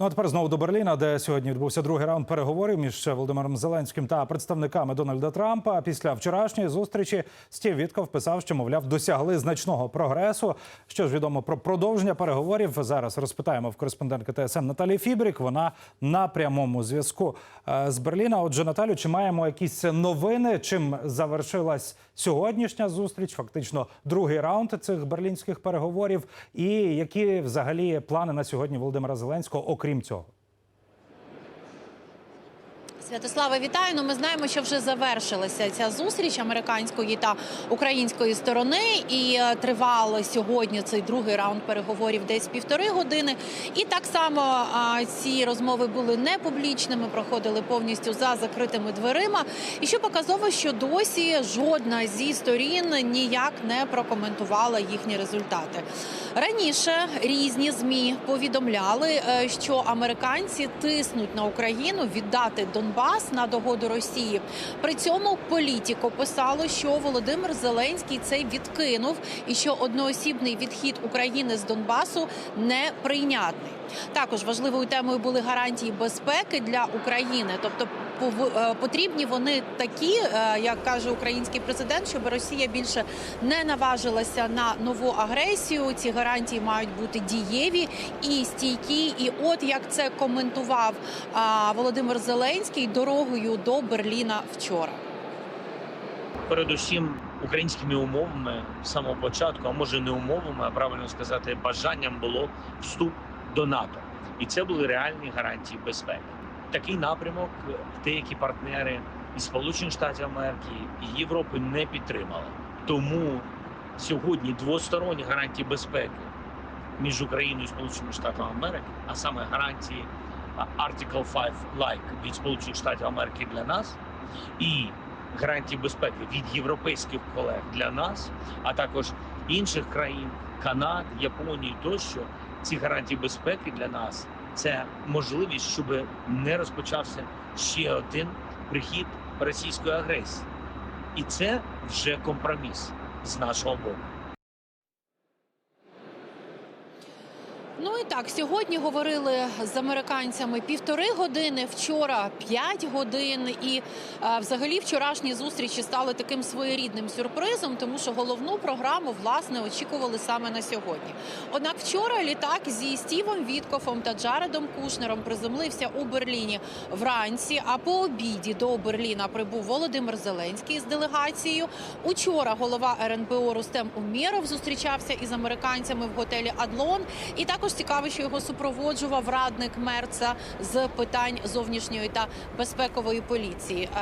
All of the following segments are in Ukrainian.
Ну а тепер знову до Берліна, де сьогодні відбувся другий раунд переговорів між Володимиром Зеленським та представниками Дональда Трампа. Після вчорашньої зустрічі Стів Вітков писав, що мовляв досягли значного прогресу. Що ж відомо про продовження переговорів зараз розпитаємо в кореспондентки ТСН Наталії Фібрік. Вона на прямому зв'язку е, з Берліна. Отже, Наталю, чи маємо якісь новини? Чим завершилась сьогоднішня зустріч? Фактично другий раунд цих берлінських переговорів. І які взагалі плани на сьогодні Володимира Зеленського, окрім цього? Святослава, вітаю. Ну, ми знаємо, що вже завершилася ця зустріч американської та української сторони, і е, тривало сьогодні цей другий раунд переговорів десь півтори години. І так само а, ці розмови були не публічними, проходили повністю за закритими дверима. І що показово, що досі жодна зі сторін ніяк не прокоментувала їхні результати. Раніше різні змі повідомляли, е, що американці тиснуть на Україну віддати Донбас на догоду Росії. При цьому політіко писало, що Володимир Зеленський це відкинув, і що одноосібний відхід України з Донбасу неприйнятний. Також важливою темою були гарантії безпеки для України, тобто потрібні вони такі, е, як каже український президент, щоб Росія більше не наважилася на нову агресію. Ці гарантії мають бути дієві і стійкі. І от як це коментував Володимир Зеленський дорогою до Берліна вчора. передусім українськими умовами з самого початку, а може не умовами, а правильно сказати, бажанням було вступ до НАТО, і це були реальні гарантії безпеки. Такий напрямок деякі партнери із Сполучених Штатів Америки і Європи не підтримали. Тому сьогодні двосторонні гарантії безпеки між Україною і Сполученими Штатами Америки, а саме гарантії Article 5 like від Сполучених Штатів Америки для нас і гарантії безпеки від європейських колег для нас, а також інших країн, Канад, Японії тощо. Ці гарантії безпеки для нас це можливість, щоб не розпочався ще один прихід російської агресії, і це вже компроміс з нашого боку. Ну і так, сьогодні говорили з американцями півтори години, вчора п'ять годин. І е, взагалі вчорашні зустрічі стали таким своєрідним сюрпризом, тому що головну програму власне очікували саме на сьогодні. Однак вчора літак зі Стівом Віткофом та Джаредом Кушнером приземлився у Берліні вранці. А по обіді до Берліна прибув Володимир Зеленський з делегацією. Учора голова РНБО Рустем Умєров зустрічався із американцями в готелі Адлон. І також цікаво, що його супроводжував радник Мерца з питань зовнішньої та безпекової поліції, е,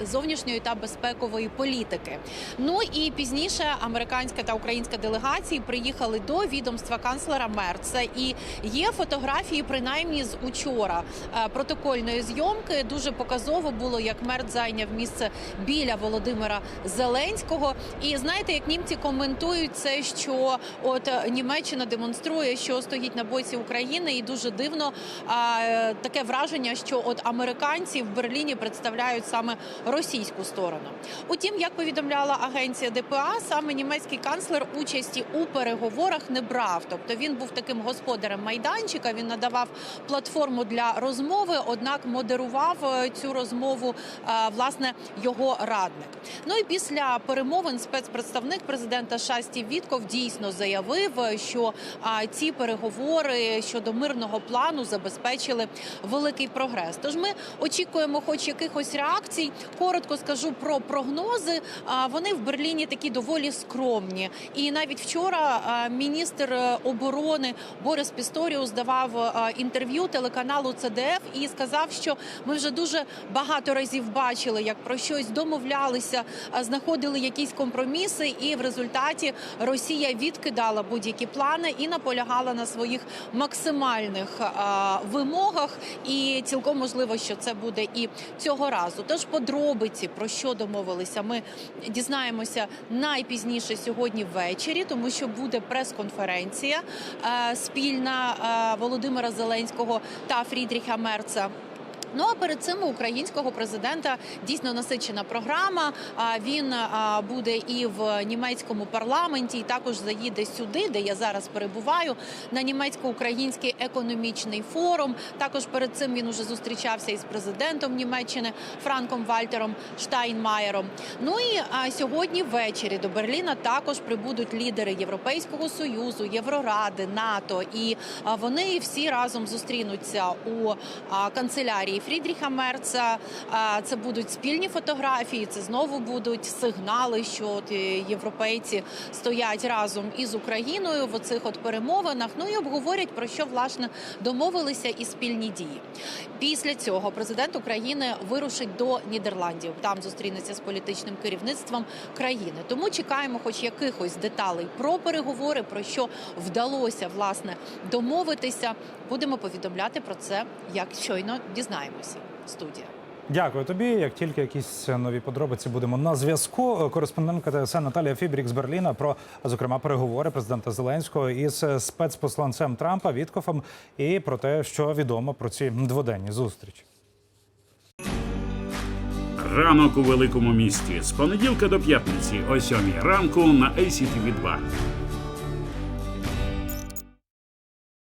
е, зовнішньої та безпекової політики. Ну і пізніше американська та українська делегації приїхали до відомства канцлера Мерца. І є фотографії, принаймні з учора е, протокольної зйомки. Дуже показово було, як Мерц зайняв місце біля Володимира Зеленського. І знаєте, як німці коментують це, що от е, Німеччина демонструє, що стоїть на боці України, і дуже дивно е, таке враження, що от американці в Берліні представляють саме російську сторону. Утім, як повідомляла агенція ДПА, саме німецький канцлер участі у переговорах не брав. Тобто він був таким господарем майданчика. Він надавав платформу для розмови, однак модерував е, цю розмову е, власне його радник. Ну і після перемовин спецпредставник президента Шасті Вітков дійсно заявив, що а, ці переговори щодо мирного плану забезпечили великий прогрес. Тож ми очікуємо, хоч якихось реакцій. Коротко скажу про прогнози. Вони в Берліні такі доволі скромні. І навіть вчора міністр оборони Борис Пісторіус давав інтерв'ю телеканалу ЦДФ і сказав, що ми вже дуже багато разів бачили, як про щось домовлялися, знаходили якісь компроміси, і в результаті Росія відкидала будь-які плани і на наполягала на своїх максимальних вимогах, і цілком можливо, що це буде і цього разу. Тож подробиці про що домовилися, ми дізнаємося найпізніше сьогодні ввечері, тому що буде прес-конференція е, спільна е, Володимира Зеленського та Фрідріха Мерца. Ну а перед цим у українського президента дійсно насичена програма. Він буде і в німецькому парламенті, і також заїде сюди, де я зараз перебуваю, на німецько-український економічний форум. Також перед цим він уже зустрічався із президентом Німеччини Франком Вальтером Штайнмаєром. Ну і сьогодні ввечері до Берліна також прибудуть лідери Європейського союзу, Євроради, НАТО, і вони всі разом зустрінуться у канцелярії Фрідріха Мерца. Це будуть спільні фотографії. Це знову будуть сигнали, що от, е, європейці стоять разом із Україною в оцих от перемовинах. Ну і обговорять про що власне домовилися і спільні дії. Після цього президент України вирушить до Нідерландів. Там зустрінеться з політичним керівництвом країни. Тому чекаємо, хоч якихось деталей про переговори, про що вдалося власне домовитися. Будемо повідомляти про це, як щойно дізнаємося. Студія. Дякую тобі. Як тільки якісь нові подробиці будемо на зв'язку. Кореспондентка ТСН Наталія Фібрік з Берліна про зокрема переговори президента Зеленського із спецпосланцем Трампа Віткофом і про те, що відомо про ці дводенні зустрічі. Ранок у великому місті з понеділка до п'ятниці о сьомій ранку на ACTV 2